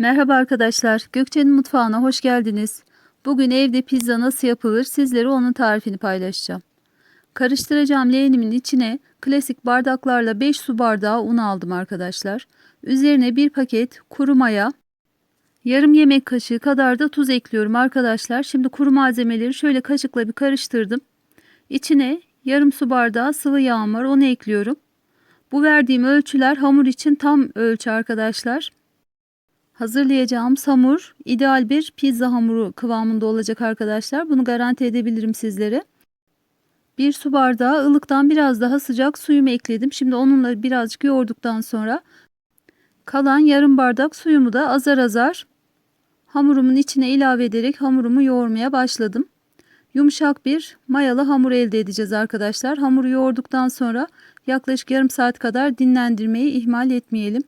Merhaba arkadaşlar, Gökçe'nin mutfağına hoş geldiniz. Bugün evde pizza nasıl yapılır sizlere onun tarifini paylaşacağım. Karıştıracağım leğenimin içine klasik bardaklarla 5 su bardağı un aldım arkadaşlar. Üzerine bir paket kuru maya, yarım yemek kaşığı kadar da tuz ekliyorum arkadaşlar. Şimdi kuru malzemeleri şöyle kaşıkla bir karıştırdım. İçine yarım su bardağı sıvı yağım var onu ekliyorum. Bu verdiğim ölçüler hamur için tam ölçü arkadaşlar. Hazırlayacağım hamur ideal bir pizza hamuru kıvamında olacak arkadaşlar. Bunu garanti edebilirim sizlere. Bir su bardağı ılıktan biraz daha sıcak suyumu ekledim. Şimdi onunla birazcık yoğurduktan sonra kalan yarım bardak suyumu da azar azar hamurumun içine ilave ederek hamurumu yoğurmaya başladım. Yumuşak bir mayalı hamur elde edeceğiz arkadaşlar. Hamuru yoğurduktan sonra yaklaşık yarım saat kadar dinlendirmeyi ihmal etmeyelim.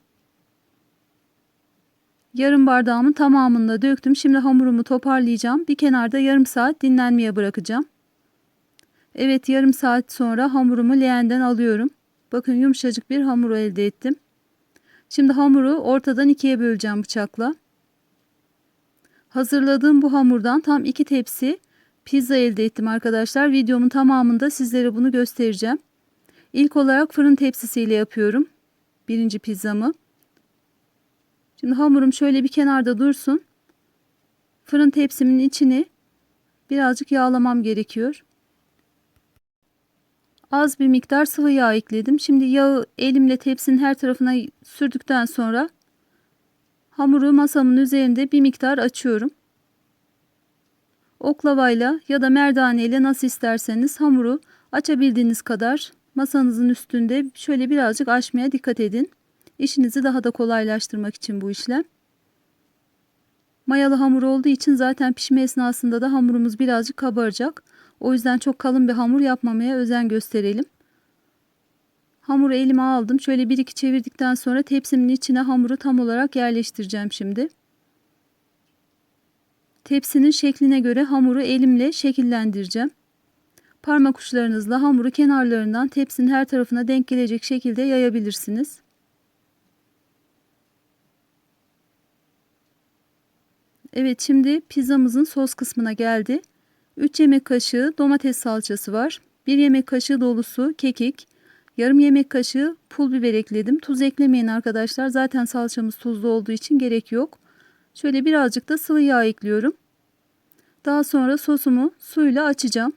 Yarım bardağımın tamamını da döktüm. Şimdi hamurumu toparlayacağım. Bir kenarda yarım saat dinlenmeye bırakacağım. Evet yarım saat sonra hamurumu leğenden alıyorum. Bakın yumuşacık bir hamur elde ettim. Şimdi hamuru ortadan ikiye böleceğim bıçakla. Hazırladığım bu hamurdan tam iki tepsi pizza elde ettim arkadaşlar. Videomun tamamında sizlere bunu göstereceğim. İlk olarak fırın tepsisiyle yapıyorum. Birinci pizzamı. Şimdi hamurum şöyle bir kenarda dursun. Fırın tepsimin içini birazcık yağlamam gerekiyor. Az bir miktar sıvı yağ ekledim. Şimdi yağı elimle tepsinin her tarafına sürdükten sonra hamuru masamın üzerinde bir miktar açıyorum. Oklavayla ya da merdane ile nasıl isterseniz hamuru açabildiğiniz kadar masanızın üstünde şöyle birazcık açmaya dikkat edin. İşinizi daha da kolaylaştırmak için bu işlem. Mayalı hamur olduğu için zaten pişme esnasında da hamurumuz birazcık kabaracak. O yüzden çok kalın bir hamur yapmamaya özen gösterelim. Hamuru elime aldım. Şöyle bir iki çevirdikten sonra tepsimin içine hamuru tam olarak yerleştireceğim şimdi. Tepsinin şekline göre hamuru elimle şekillendireceğim. Parmak uçlarınızla hamuru kenarlarından tepsinin her tarafına denk gelecek şekilde yayabilirsiniz. Evet şimdi pizzamızın sos kısmına geldi. 3 yemek kaşığı domates salçası var. 1 yemek kaşığı dolusu kekik. Yarım yemek kaşığı pul biber ekledim. Tuz eklemeyin arkadaşlar. Zaten salçamız tuzlu olduğu için gerek yok. Şöyle birazcık da sıvı yağ ekliyorum. Daha sonra sosumu suyla açacağım.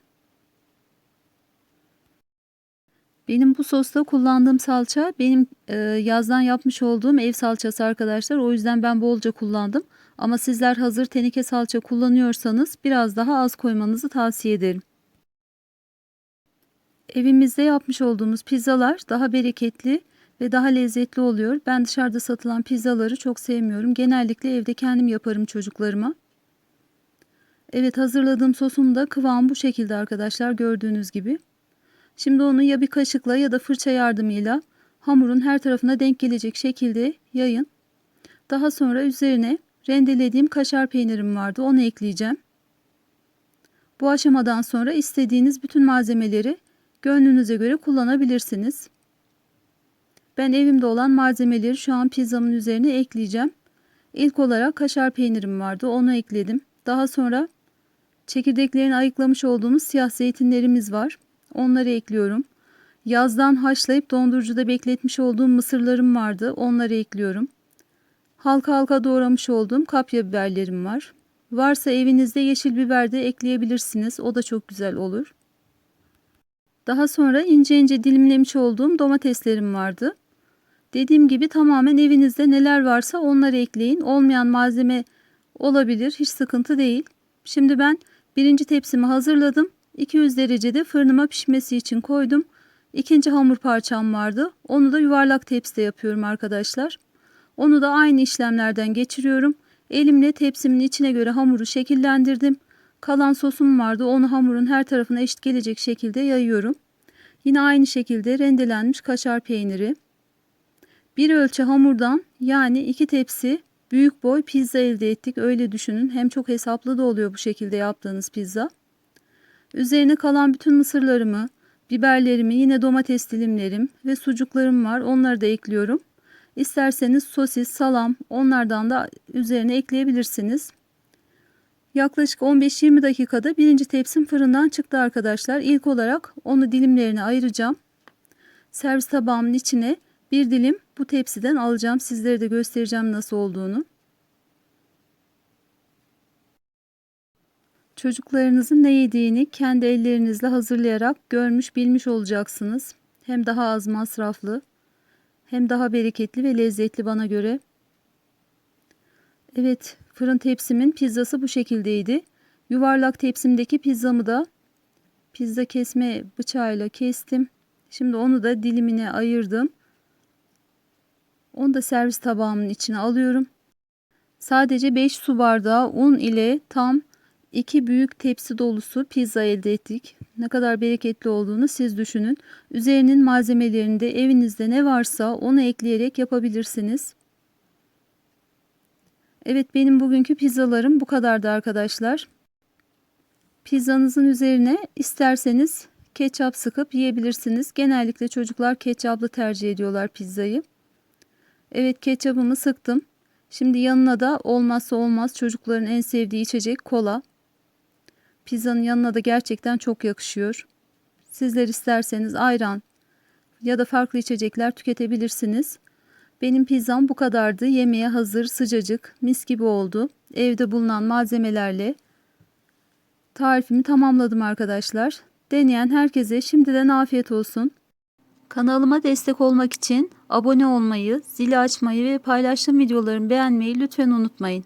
Benim bu sosta kullandığım salça benim e, yazdan yapmış olduğum ev salçası arkadaşlar. O yüzden ben bolca kullandım. Ama sizler hazır teneke salça kullanıyorsanız biraz daha az koymanızı tavsiye ederim. Evimizde yapmış olduğumuz pizzalar daha bereketli ve daha lezzetli oluyor. Ben dışarıda satılan pizzaları çok sevmiyorum. Genellikle evde kendim yaparım çocuklarıma. Evet hazırladığım sosum da kıvam bu şekilde arkadaşlar gördüğünüz gibi. Şimdi onu ya bir kaşıkla ya da fırça yardımıyla hamurun her tarafına denk gelecek şekilde yayın. Daha sonra üzerine rendelediğim kaşar peynirim vardı. Onu ekleyeceğim. Bu aşamadan sonra istediğiniz bütün malzemeleri gönlünüze göre kullanabilirsiniz. Ben evimde olan malzemeleri şu an pizzamın üzerine ekleyeceğim. İlk olarak kaşar peynirim vardı. Onu ekledim. Daha sonra çekirdeklerini ayıklamış olduğumuz siyah zeytinlerimiz var. Onları ekliyorum. Yazdan haşlayıp dondurucuda bekletmiş olduğum mısırlarım vardı. Onları ekliyorum. Halka halka doğramış olduğum kapya biberlerim var. Varsa evinizde yeşil biber de ekleyebilirsiniz. O da çok güzel olur. Daha sonra ince ince dilimlemiş olduğum domateslerim vardı. Dediğim gibi tamamen evinizde neler varsa onları ekleyin. Olmayan malzeme olabilir. Hiç sıkıntı değil. Şimdi ben birinci tepsimi hazırladım. 200 derecede fırınıma pişmesi için koydum. İkinci hamur parçam vardı. Onu da yuvarlak tepside yapıyorum arkadaşlar. Onu da aynı işlemlerden geçiriyorum. Elimle tepsimin içine göre hamuru şekillendirdim. Kalan sosum vardı. Onu hamurun her tarafına eşit gelecek şekilde yayıyorum. Yine aynı şekilde rendelenmiş kaşar peyniri. Bir ölçü hamurdan yani iki tepsi büyük boy pizza elde ettik. Öyle düşünün. Hem çok hesaplı da oluyor bu şekilde yaptığınız pizza. Üzerine kalan bütün mısırlarımı, biberlerimi, yine domates dilimlerim ve sucuklarım var. Onları da ekliyorum. İsterseniz sosis, salam onlardan da üzerine ekleyebilirsiniz. Yaklaşık 15-20 dakikada birinci tepsim fırından çıktı arkadaşlar. İlk olarak onu dilimlerine ayıracağım. Servis tabağımın içine bir dilim bu tepsiden alacağım. Sizlere de göstereceğim nasıl olduğunu. Çocuklarınızın ne yediğini kendi ellerinizle hazırlayarak görmüş bilmiş olacaksınız. Hem daha az masraflı hem daha bereketli ve lezzetli bana göre. Evet fırın tepsimin pizzası bu şekildeydi. Yuvarlak tepsimdeki pizzamı da pizza kesme bıçağıyla kestim. Şimdi onu da dilimine ayırdım. Onu da servis tabağımın içine alıyorum. Sadece 5 su bardağı un ile tam 2 büyük tepsi dolusu pizza elde ettik. Ne kadar bereketli olduğunu siz düşünün. Üzerinin malzemelerini de evinizde ne varsa onu ekleyerek yapabilirsiniz. Evet benim bugünkü pizzalarım bu kadardı arkadaşlar. Pizzanızın üzerine isterseniz ketçap sıkıp yiyebilirsiniz. Genellikle çocuklar ketçaplı tercih ediyorlar pizzayı. Evet ketçapımı sıktım. Şimdi yanına da olmazsa olmaz çocukların en sevdiği içecek kola. Pizzanın yanına da gerçekten çok yakışıyor. Sizler isterseniz ayran ya da farklı içecekler tüketebilirsiniz. Benim pizzam bu kadardı. Yemeğe hazır, sıcacık, mis gibi oldu. Evde bulunan malzemelerle tarifimi tamamladım arkadaşlar. Deneyen herkese şimdiden afiyet olsun. Kanalıma destek olmak için abone olmayı, zili açmayı ve paylaştığım videolarımı beğenmeyi lütfen unutmayın.